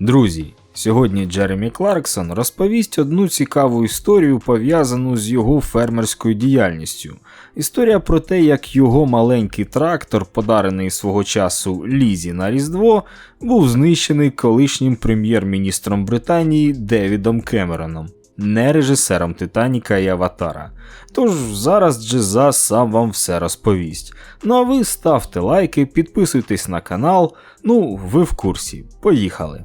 Друзі, сьогодні Джеремі Кларксон розповість одну цікаву історію, пов'язану з його фермерською діяльністю. Історія про те, як його маленький трактор, подарений свого часу Лізі на Різдво, був знищений колишнім прем'єр-міністром Британії Девідом Кемероном, не режисером Титаніка і Аватара. Тож зараз Джеза сам вам все розповість. Ну а ви ставте лайки, підписуйтесь на канал. Ну, ви в курсі. Поїхали.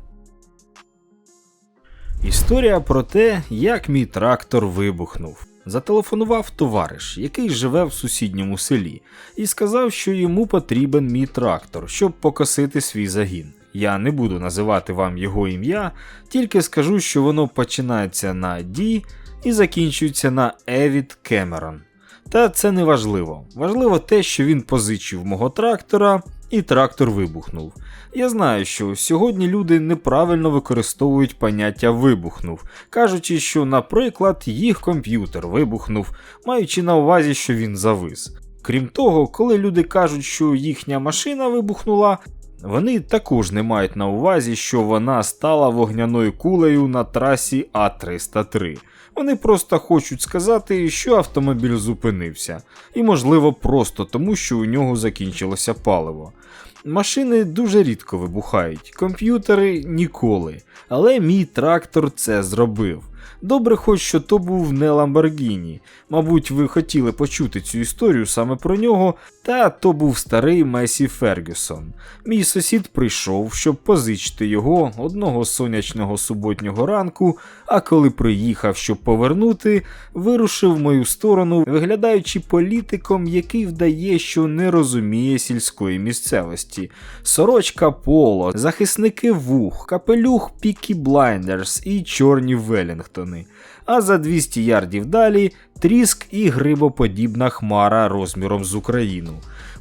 Історія про те, як мій трактор вибухнув. Зателефонував товариш, який живе в сусідньому селі, і сказав, що йому потрібен мій трактор, щоб покосити свій загін. Я не буду називати вам його ім'я, тільки скажу, що воно починається на D і закінчується на Евід Кемерон. Та це не важливо. Важливо те, що він позичив мого трактора, і трактор вибухнув. Я знаю, що сьогодні люди неправильно використовують поняття вибухнув, кажучи, що, наприклад, їх комп'ютер вибухнув, маючи на увазі, що він завис. Крім того, коли люди кажуть, що їхня машина вибухнула, вони також не мають на увазі, що вона стала вогняною кулею на трасі А303. Вони просто хочуть сказати, що автомобіль зупинився, і, можливо, просто тому, що у нього закінчилося паливо. Машини дуже рідко вибухають, комп'ютери ніколи, але мій трактор це зробив. Добре, хоч що то був не Ламборгіні. Мабуть, ви хотіли почути цю історію саме про нього, та то був старий Месі Фергюсон. Мій сусід прийшов, щоб позичити його одного сонячного суботнього ранку, а коли приїхав, щоб повернути, вирушив в мою сторону, виглядаючи політиком, який вдає, що не розуміє сільської місцевості. Сорочка поло, захисники вух, капелюх Пікі Блайндерс і чорні Велінгтони. А за 200 ярдів далі тріск і грибоподібна хмара розміром з Україну.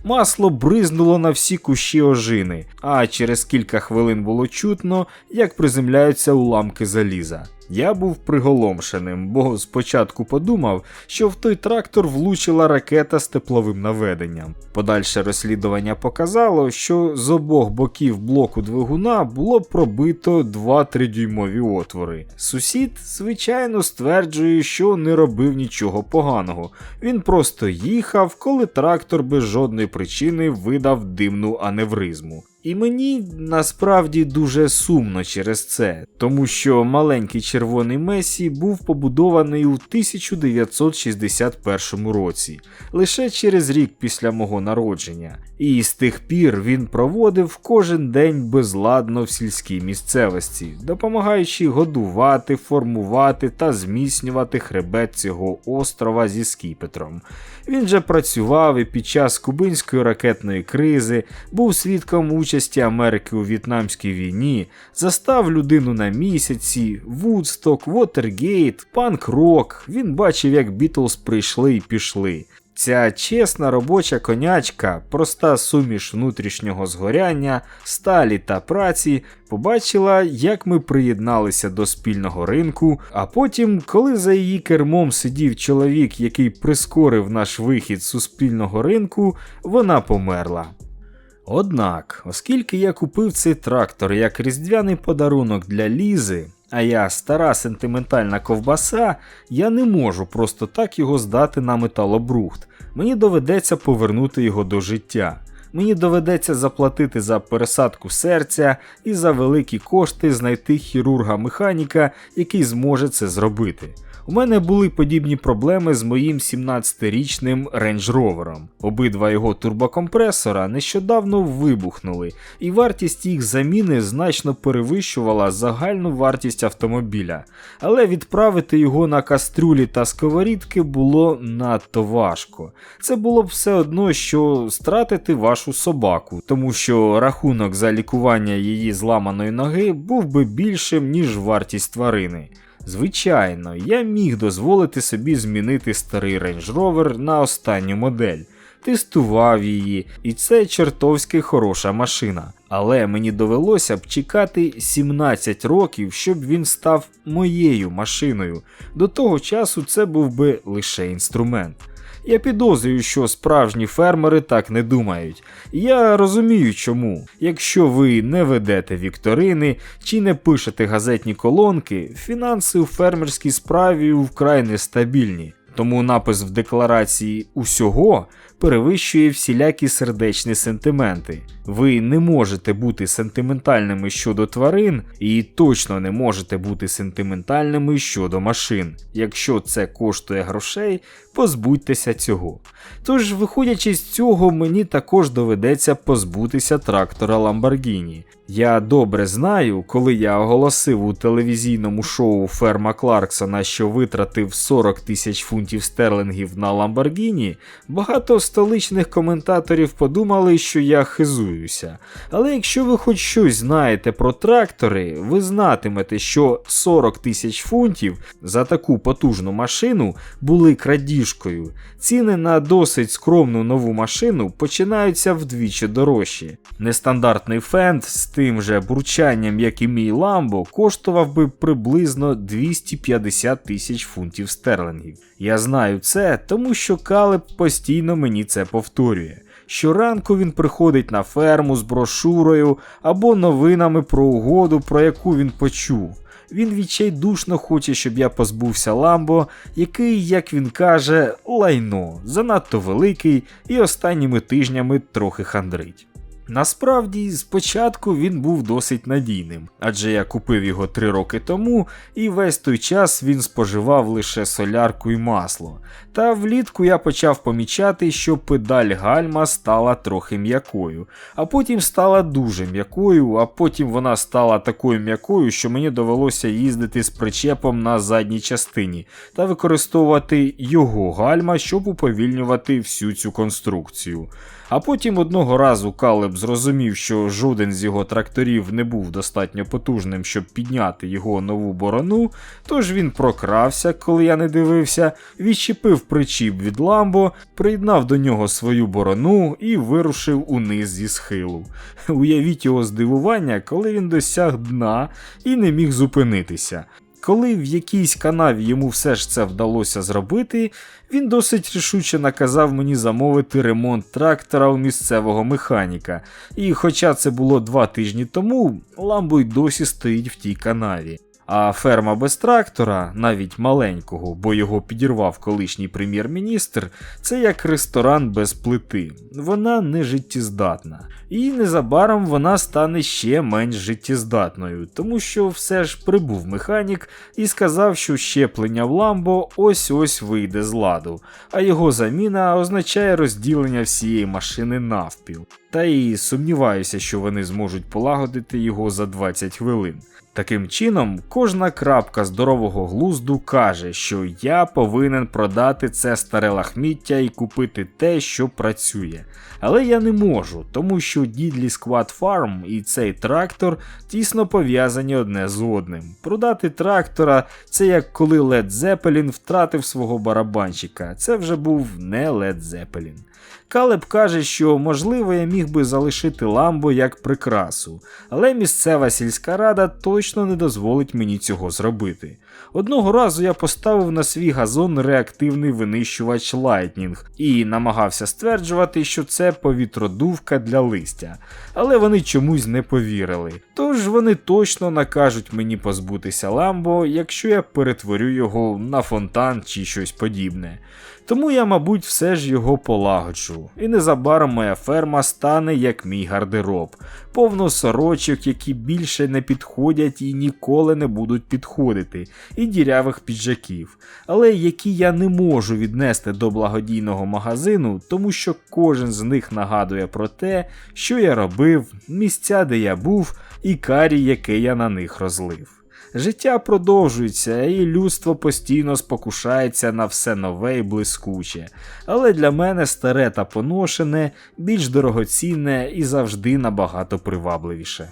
Масло бризнуло на всі кущі ожини, а через кілька хвилин було чутно, як приземляються уламки заліза. Я був приголомшеним, бо спочатку подумав, що в той трактор влучила ракета з тепловим наведенням. Подальше розслідування показало, що з обох боків блоку двигуна було пробито 2-3 дюймові отвори. Сусід, звичайно, стверджує, що не робив нічого поганого. Він просто їхав, коли трактор без жодної причини видав димну аневризму. І мені насправді дуже сумно через це, тому що маленький червоний Месі був побудований у 1961 році, лише через рік після мого народження, і з тих пір він проводив кожен день безладно в сільській місцевості, допомагаючи годувати, формувати та зміцнювати хребет цього острова зі скіпетром. Він же працював і під час кубинської ракетної кризи, був свідком участі Америки у В'єтнамській війні, застав людину на місяці, Вудсток, Вотергейт, панк-рок. Він бачив, як Бітлз прийшли і пішли. Ця чесна робоча конячка, проста суміш внутрішнього згоряння, сталі та праці, побачила, як ми приєдналися до спільного ринку, а потім, коли за її кермом сидів чоловік, який прискорив наш вихід з суспільного ринку, вона померла. Однак, оскільки я купив цей трактор як різдвяний подарунок для Лізи, а я стара сентиментальна ковбаса, я не можу просто так його здати на металобрухт. Мені доведеться повернути його до життя. Мені доведеться заплатити за пересадку серця і за великі кошти знайти хірурга-механіка, який зможе це зробити. У мене були подібні проблеми з моїм 17-річним Range Rover. Обидва його турбокомпресора нещодавно вибухнули, і вартість їх заміни значно перевищувала загальну вартість автомобіля, але відправити його на кастрюлі та сковорідки було надто важко. Це було б все одно, що стратити вашу собаку, тому що рахунок за лікування її зламаної ноги був би більшим, ніж вартість тварини. Звичайно, я міг дозволити собі змінити старий Range Rover на останню модель, тестував її, і це чертовськи хороша машина. Але мені довелося б чекати 17 років, щоб він став моєю машиною. До того часу це був би лише інструмент. Я підозрюю, що справжні фермери так не думають. Я розумію чому. Якщо ви не ведете вікторини чи не пишете газетні колонки, фінанси у фермерській справі вкрай нестабільні. Тому напис в декларації усього перевищує всілякі сердечні сентименти. Ви не можете бути сентиментальними щодо тварин, і точно не можете бути сентиментальними щодо машин. Якщо це коштує грошей, позбудьтеся цього. Тож, виходячи з цього, мені також доведеться позбутися трактора Lamborghini. Я добре знаю, коли я оголосив у телевізійному шоу Ферма Кларксона, що витратив 40 тисяч фунтів стерлингів на Lamborghini, багато столичних коментаторів подумали, що я хизуюся. Але якщо ви хоч щось знаєте про трактори, ви знатимете, що 40 тисяч фунтів за таку потужну машину були крадіжкою. Ціни на досить скромну нову машину починаються вдвічі дорожчі. Нестандартний фенд з тим же бурчанням, як і мій Ламбо, коштував би приблизно 250 тисяч фунтів стерлингів. Я знаю це, тому що Калеб постійно мені це повторює. Щоранку він приходить на ферму з брошурою або новинами про угоду, про яку він почув. Він відчайдушно хоче, щоб я позбувся Ламбо, який, як він каже, лайно, занадто великий і останніми тижнями трохи хандрить. Насправді, спочатку він був досить надійним, адже я купив його три роки тому, і весь той час він споживав лише солярку і масло. Та влітку я почав помічати, що педаль гальма стала трохи м'якою, а потім стала дуже м'якою, а потім вона стала такою м'якою, що мені довелося їздити з причепом на задній частині та використовувати його гальма, щоб уповільнювати всю цю конструкцію. А потім одного разу Калеб зрозумів, що жоден з його тракторів не був достатньо потужним, щоб підняти його нову борону, тож він прокрався, коли я не дивився, відчепив причіп від ламбо, приєднав до нього свою борону і вирушив униз зі схилу. Уявіть його здивування, коли він досяг дна і не міг зупинитися. Коли в якійсь канаві йому все ж це вдалося зробити, він досить рішуче наказав мені замовити ремонт трактора у місцевого механіка, і хоча це було два тижні тому, ламбо й досі стоїть в тій канаві. А ферма без трактора, навіть маленького, бо його підірвав колишній прем'єр-міністр, це як ресторан без плити. Вона не життєздатна. І незабаром вона стане ще менш життєздатною, тому що все ж прибув механік і сказав, що щеплення в ламбо ось ось вийде з ладу, а його заміна означає розділення всієї машини навпіл. Та і сумніваюся, що вони зможуть полагодити його за 20 хвилин. Таким чином, кожна крапка здорового глузду каже, що я повинен продати це старе лахміття і купити те, що працює. Але я не можу, тому що Дідлі Squad Farm і цей трактор тісно пов'язані одне з одним. Продати трактора це як коли Led Zeppelin втратив свого барабанщика. Це вже був не Led Zeppelin. Калеб каже, що можливо я міг би залишити ламбо як прикрасу, але місцева сільська рада точно не дозволить мені цього зробити. Одного разу я поставив на свій газон реактивний винищувач Lightning і намагався стверджувати, що це повітродувка для листя, але вони чомусь не повірили. Тож вони точно накажуть мені позбутися ламбо, якщо я перетворю його на фонтан чи щось подібне. Тому я, мабуть, все ж його полагоджу, і незабаром моя ферма стане як мій гардероб, повно сорочок, які більше не підходять і ніколи не будуть підходити, і дірявих піджаків, але які я не можу віднести до благодійного магазину, тому що кожен з них нагадує про те, що я робив, місця, де я був, і карі, яке я на них розлив. Життя продовжується, і людство постійно спокушається на все нове і блискуче, але для мене старе та поношене більш дорогоцінне і завжди набагато привабливіше.